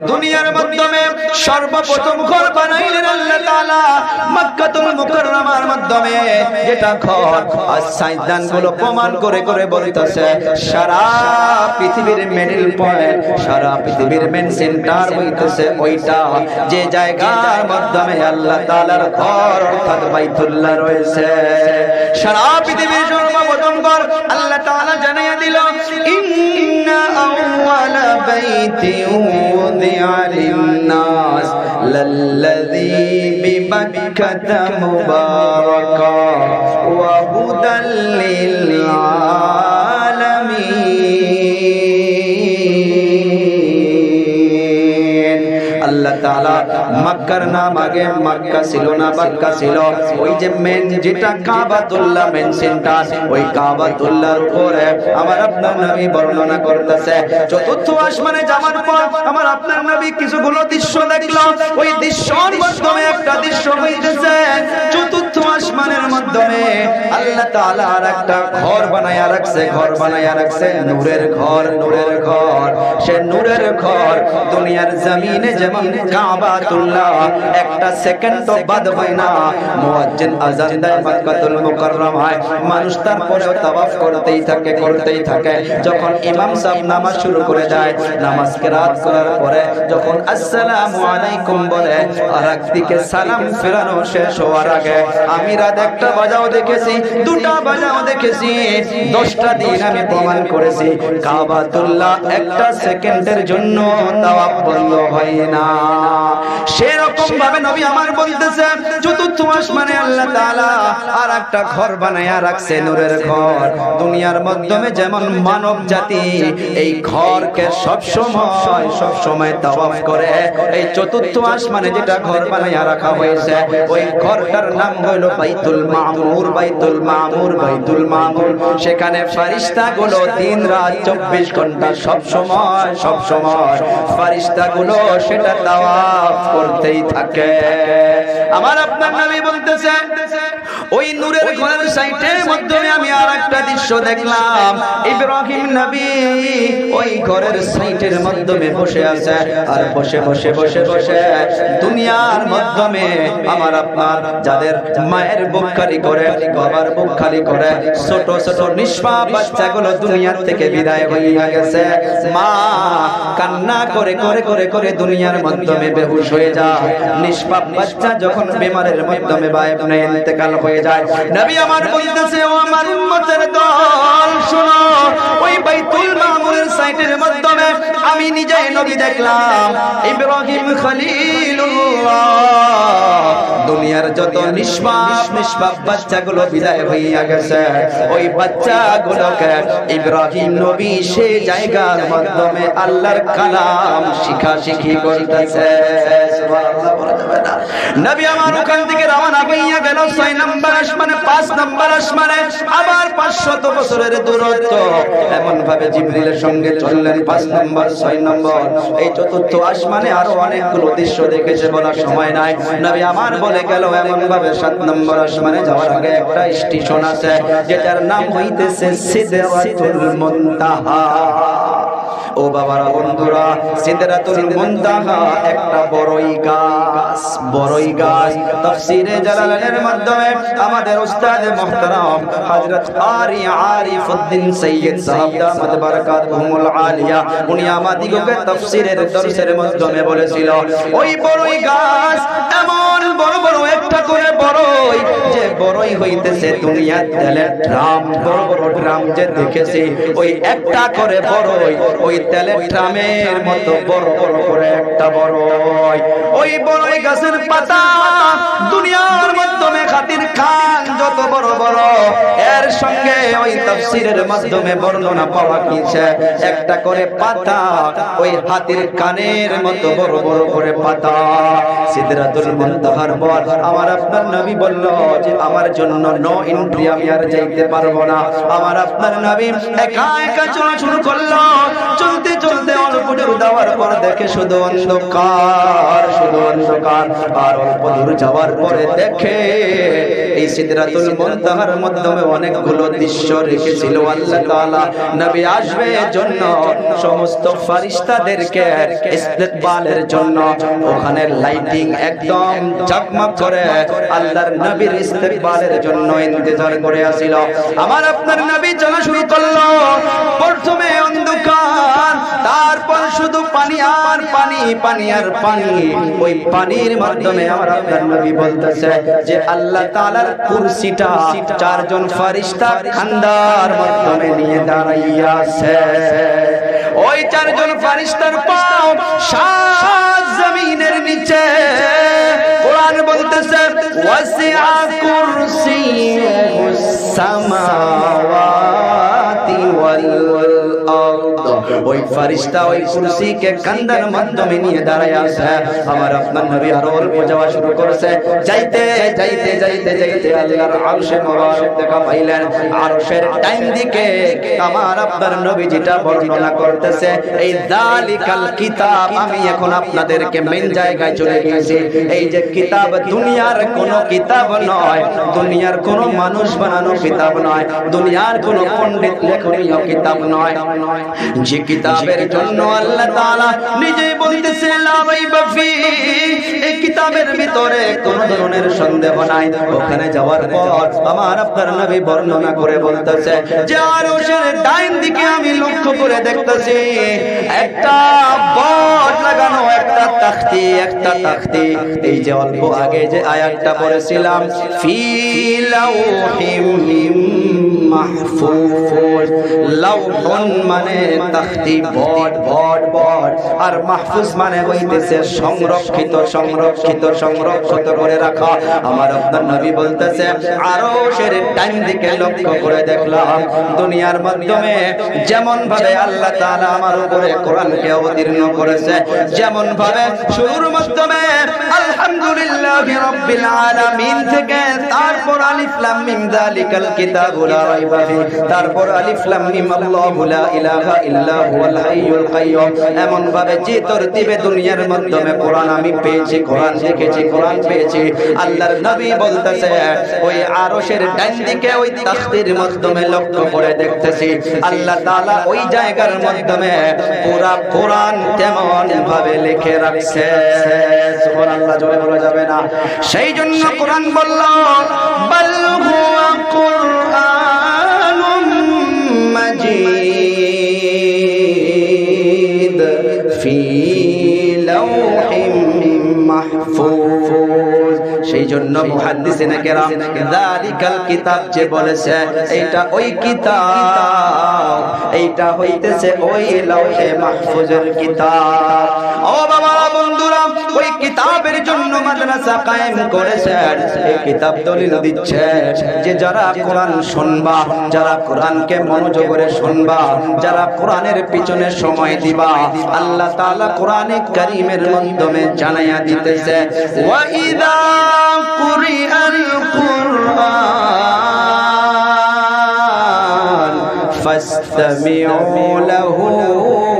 দুনিয়ার মাধ্যমে সর্বপ্রথম ঘর বানাইলেন আল্লাহ তাআলা, মক্কাতুল মুকাররমার মাধ্যমে। যেটা ঘর আর সাইদানগুলো প্রমাণ করে করে বলতেছে, সারা পৃথিবীর মিডল পয়েন্ট সারা পৃথিবীর মেন সেন্টার হইতেছে ওইটা। যে জায়গার মাধ্যমে আল্লাহ তাআলার ঘর অর্থাৎ বাইতুল্লাহ রয়েছে। সারা পৃথিবীর সর্বপ্রথম ঘর আল্লাহ তাআলা জানিয়ে দিল, ইন্না আউওয়ালা বাইতিন وضع للناس للذي بمكة مباركا وهدى للعالمين. মক্কার নাম আগে মক্কা ছিল না, বাক্কা ছিল। ওই যে মেন যেটা কাবাতুল্লাহ মেন সেন্টার ওই কাবাতুল্লাহর উপরে আমার আপনার নবী বর্ণনা করতেছে। চতুর্থ আসমানে যাওয়ার পর আমার আপনার নবী কিছুগুলো দৃশ্য দেখল। ওই দৃশ্যর মাধ্যমে একটা দৃশ্য হইতেছে। চতুর্থ আসমানের মাধ্যমে আল্লাহ তাআলা আর একটা ঘর বানায়া রাখছে, ঘর বানায়া রাখছে, নূরের ঘর নূরের ঘর। সে নূরের ঘর দুনিয়ার জমিনে যেমন কাবাতুল্লাহ একটা সেকেন্ড বাদ হয় না। মুয়াজ্জিন আযান দেয় মক্কাতুল মুকাররমায়। মানুষ তারপরেও তাওয়াফ করতেই থাকে করতেই থাকে। যখন ইমাম সাহেব নামাজ শুরু করে দেয় নামাজ কেরাত করার পরে যখন আসসালামু আলাইকুম বলে আর একদিকে সালাম ফেরানো শেষ হওয়ার আগে আমি রাত একটা বাজাও দেখেছি, দুটা বাজাও দেখেছি, দশটা দিন আমি প্রমাণ করেছি, কাবাতুল্লাহ একটা সেকেন্ডের জন্য তাওয়াফ বন্ধ হয় না। সেরকম ভাবে নবী আমার বলতেছে চতুর্থ আসমানে আল্লাহ তাআলা আর একটা ঘর বানায়া রাখছে নূরের ঘর। দুনিয়ার মাধ্যমে যেমন মানব জাতি এই ঘরকে সব সময় সব সময় তাওয়াফ করে, এই চতুর্থ আসমানে যেটা ঘর বানায়া রাখা হয়েছে, ওই ঘরটার নাম হলো বাইতুল মামুর বাইতুল মামুর বাইতুল মামুর। সেখানে ফারিস্তা গুলো দিন রাত চব্বিশ ঘণ্টা সব সময় সব সময় ফারিস্তা গুলো সেটা তাওয়াফ করতেই থাকে। আমার আপনার নবী বলতেছে, ওই নূরের ঘরের সাইটের মাধ্যমে আমি আর একটা দৃশ্য দেখলাম। ইব্রাহিম নবী ওই ঘরের সাইটের মাধ্যমে বসে আছে আর বসে বসে বসে বসে দুনিয়ার মাধ্যমে আমার আপনার যাদের মায়ের বুক খালি করে, বাবার বুক খালি করে, ছোট ছোট নিষ্পাপ বাচ্চাগুলো দুনিয়ার থেকে বিদায় হইয়া গেছে। মা কান্না করে করে করে করে দুনিয়ার মাধ্যমে বেহুশ হয়ে যায়। নিষ্পাপ বাচ্চা যখন বিমারের মাধ্যমে বায়বনে ইন্তেকাল হয়ে যায়, নবী আমার বলতেছে, ও আমার উম্মতের দল, শুনো, ওই বাইতুল মামুরের সাইটের মাধ্যমে আমি নিজে নবী দেখলাম, ইব্রাহিম খলিলুল্লাহ। দুনিয়ার যত নিষ্পাপ নিষ্পাপ বাচ্চাগুলো বিদায় হইয়া গেছে, ওই বাচ্চাগুলোকে ইব্রাহিম নবী সে জায়গার মাধ্যমে আল্লাহর কালাম শিখা শিখি করতেছে। নবী আমার ওখান থেকে রওনা হইয়া গেল নম্বর আসমানে নম্বর আসমানে। আবার পাঁচশত বছরের দূরত্ব। এমন ভাবে জিবরিলের সঙ্গে চললেন নম্বর নম্বর। এই চতুর্থ আসমানে আরও অনেকগুলো দৃশ্য দেখেছে বলার সময় নাই। নবী আমার বলে গেল এমন ভাবে সাত নম্বর আসমানে যাওয়ার আগে একটা স্টেশন আছে, যেটার নাম হইতেছে সিদরাতুল ও বাবারা বন্ধুরা, সিদরাতুল মুনতাহা একটা বড়ই গাছ বড়ই গাছ। তাফসীরে জালালানের মাধ্যমে আমাদের উস্তাদ মুহতারাম হযরত আরি আরিফউদ্দিন সৈয়দ সাহেব দামাত আলিয়া, উনি আমাদিগকে দর্শের মাধ্যমে বলেছিল, ওই বড়ই গাছ এমন বড় বড় একটা করে বড়ই যে বড়ই হইতেছে তেলের ড্রাম। বড় বড় ড্রাম যে দেখেছি, ওই একটা করে বড়ই, ওই তেলের ড্রামের মতো বড় বড় করে একটা বড়ই ওই বড়ই গাছের পাতা দুনিয়ার মাধ্যমে খাতির খান যত বড় বড়। এর সঙ্গে ওই তাফসীরের মাধ্যমে বর্ণনা পাওয়া গিয়েছে একটা করে পাতা ওই হাতির কানের মতো বড় বড় করে পাতা। সিদরাতুল মুনতাহার পর আমার আপনার নবী বলল যে আমার জন্য নো এন্ট্রি আমি আর যাইতে পারব না। আমার আপনার নবী একা একা চলা শুরু করল চলতে চলতে অল্প দূর যাওয়ার পর দেখে শুধু অন্ধকার শুধু অন্ধকার। আর অল্প দূর যাওয়ার পরে দেখে এই সিদরাতুল মুনতাহার মাধ্যমে অনেকগুলো দৃশ্য রেখেছিল আল্লাহ তাআলা। নবী আসবে জন্য, সমস্ত ফেরেশতাদেরকে ইস্তেকবালের জন্য। ওখানে লাইটিং একদম ঝকমক করে আল্লাহর নবীর ইস্তেকবালের জন্য ইন্তজার করে আসিল। আমার আপনার নবী চলা শুরু করল। প্রথমে অন্ধকার তারপর শুধু পানি আর পানি পানি আর পানি। ওই পানির মাধ্যমে আমার আপনার নবী বলতেছে যে আল্লাহ তাআলার কুরসিটা চারজন ফেরেশতা খান্দার মাধ্যমে নিয়ে দাঁড়াইয়াছে। ওই চারজন ফেরেশতার পাও সাত জমিনের নিচে। কোরআন বলতেছে, ওয়াসিআ কুরসিয়ুস সামাওয়াতি ওয়াল আরদ। ওই ফেরেশতা ওই কুরসিকে কান্দার মাধ্যমে নিয়ে দাঁড়ায় আছে। আমার আপনার নবী আরও অল্প যাওয়া শুরু যাইতে যাইতে যাইতে যাইতে আল্লাহর আরশে মোবারক দেখা পাইলেন। আরশের টাইম দিকে আমার আপনার নবী যেটা বর্ণনা করতেছে, এই দালিকাল কিতাব, আমি এখন আপনাদেরকে মেন জায়গায় চলে গিয়েছি। এই যে কিতাব দুনিয়ার কোন কিতাব নয়, দুনিয়ার কোন মানুষ বানানো কিতাব নয়, দুনিয়ার কোন পণ্ডিত লেখনীয় কিতাব নয়। যে কিতাবের জন্য আল্লাহ তাআলা নিজেই বলতেছে এই কিতাবের ভিতরে কোন ধরনের সন্দেহ নাই। ওখানে যাওয়ার পর আমার আপনার নবী বর্ণনা করে বলতেছে যে আরশের ডাইন দিকে আমি লক্ষ্য করে দেখতেছি একটা বট লাগানো একটা তাখতি একটা তাখতি। এই যে অল্প আগে যে আয়াতটা পড়েছিলাম ফি লাউহিম মানে মানে সংরক্ষিত সংরক্ষিত সংরক্ষিত করে রাখা। আমার আপনার নবী বলতেছে, আরও সের টাইম দিকে লক্ষ্য করে দেখলাম, দুনিয়ার মাধ্যমে যেমন ভাবে আল্লাহ তাআলা আমার উপরে কোরআনকে অবতীর্ণ করেছে যেমন ভাবে শুরুর মাধ্যমে আলহামদুলিল্লাহি থেকে তারপর আলিফ লাম মিম কিতাবুল লা তারপর আলিফ লাম মিম আল্লাহু লা ইলাহা ইল্লা হুয়াল হাইয়ুল এমন ভাবে যে তরতিবে দুনিয়ার মাধ্যমে কোরআন আমি পেয়েছি, কোরআন দেখেছি, কোরআন পেয়েছি, আল্লাহর নবী বলতেছে, ওই আরশের ডান দিকে ওই তাখতির মাধ্যমে লক্ষ্য করে দেখতেছি, আল্লাহ তাআলা ওই জায়গার মাধ্যমে পুরা কোরআন তেমন ভাবে লিখে রাখছে। সুবহানাল্লাহ, জোরে বলা যাবে না। সেই জন্য কোরআন বলল, বাল হুয়া কুরআনুম মাজিদ ফি লাউহিম মাহফুজ সেই জন্য মুহাদ্দিসিনে কেরাম যালিকাল কিতাব যে বলেছে, এইটা ওই কিতাব, এইটা হইতেছে ওই লাউহে মাহফুজের কিতাব। ও বাবা বন্ধুরা, ওই কিতাবের জন্য মাদ্রাসা কায়েম করেছেন এই কিতাব দলিল দিচ্ছে যে যারা কোরআন শুনবা, যারা কোরআনকে মনোযোগ করে শুনবা, যারা কোরআনের পিছনে সময় দিবা, আল্লাহ তাআলা কোরআনে কারীমের মাধ্যমে জানাইয়া দিতেছে ওয়া ইদা কুরিআল কুরআন ফাসতামিউ লাহু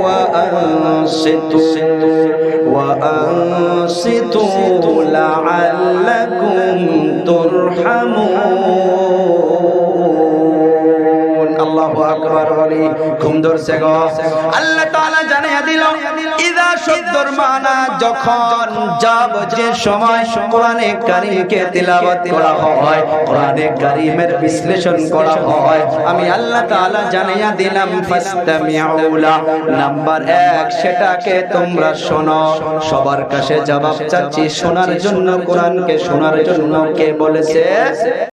ওয়া আনসিতু। তুরহামুন আল্লাহু আকবার বলি। ঘুম ধরছে গো। আল্লাহ তাআলা জানিয়ে দিল ইদা শব্দর মানা যখন যাব যে সময় কোরআনে কারীমকে করা হয়, কোরআনে কারীমের বিশ্লেষণ করা হয়। আমি আল্লাহ দিলাম নাম্বার 1 সেটাকে তোমরা শোনো। সবার কাছে জবাব চাচ্ছি, শোনার জন্য কোরআনকে শোনার জন্য কে বলেছে?